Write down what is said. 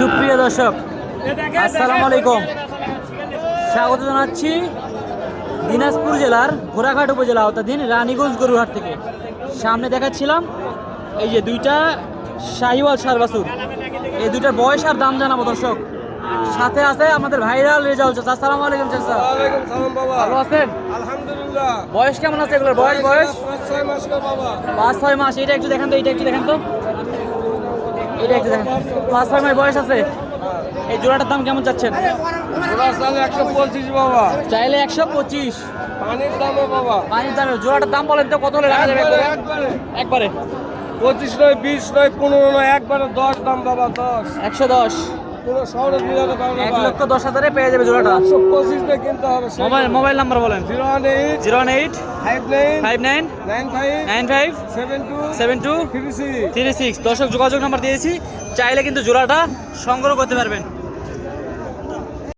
সুপ্রিয় দর্শক আসসালামু আলাইকুম। স্বাগত জানাচ্ছি দিনাজপুর জেলার ঘোড়াঘাট উপজেলা আওতাধীন রানীগঞ্জ গরুহাট থেকে। সামনে দেখাচ্ছিলাম এই যে দুইটা শাহিওয়াল সার বাছুর এই দুইটার বয়স আর দাম জানাব দর্শক। সাথে আছে আমাদের ভাইরাল রেজাল্ট চাচা। আসসালামু আলাইকুম চাচা। ওয়ালাইকুম সালাম বাবা। ভালো আছেন? আলহামদুলিল্লাহ। বয়স কেমন আছে এগুলোর? বয়স বয়স? পাঁচ ছয় মাস করে বাবা। পাঁচ ছয় মাস। এটা একটু দেখান তো এটা একটু দেখান তো। এটা একটু দেখেন বয়স আছে। এই জোড়াটার দাম কেমন চাচ্ছেন? একশো পঁচিশ বাবা। চাইলে একশো পঁচিশ। পানির দামে বাবা। পানির দামে জোড়াটার দাম বলেন তো কত হলে রাখা যাবে? একবারে। একবারে। পঁচিশ নয় বিশ নয় পনেরো নয় একবারে দশ দাম বাবা দশ। একশো দশ। কোনো শহরে মিলাতে পারবে এক লক্ষ দশ হাজারে পেয়ে যাবে জোড়াটা। একশো পঁচিশ দিয়ে কিনতে হবে মোবাইল মোবাইল নাম্বার বলেন। Zero one eight zero one eight five nine five nine nine five nine five seven two seven two three six. Three six. দর্শক যোগাযোগ নাম্বার দিয়েছি। চাইলে কিন্তু জোড়াটা সংগ্রহ করতে পারবেন।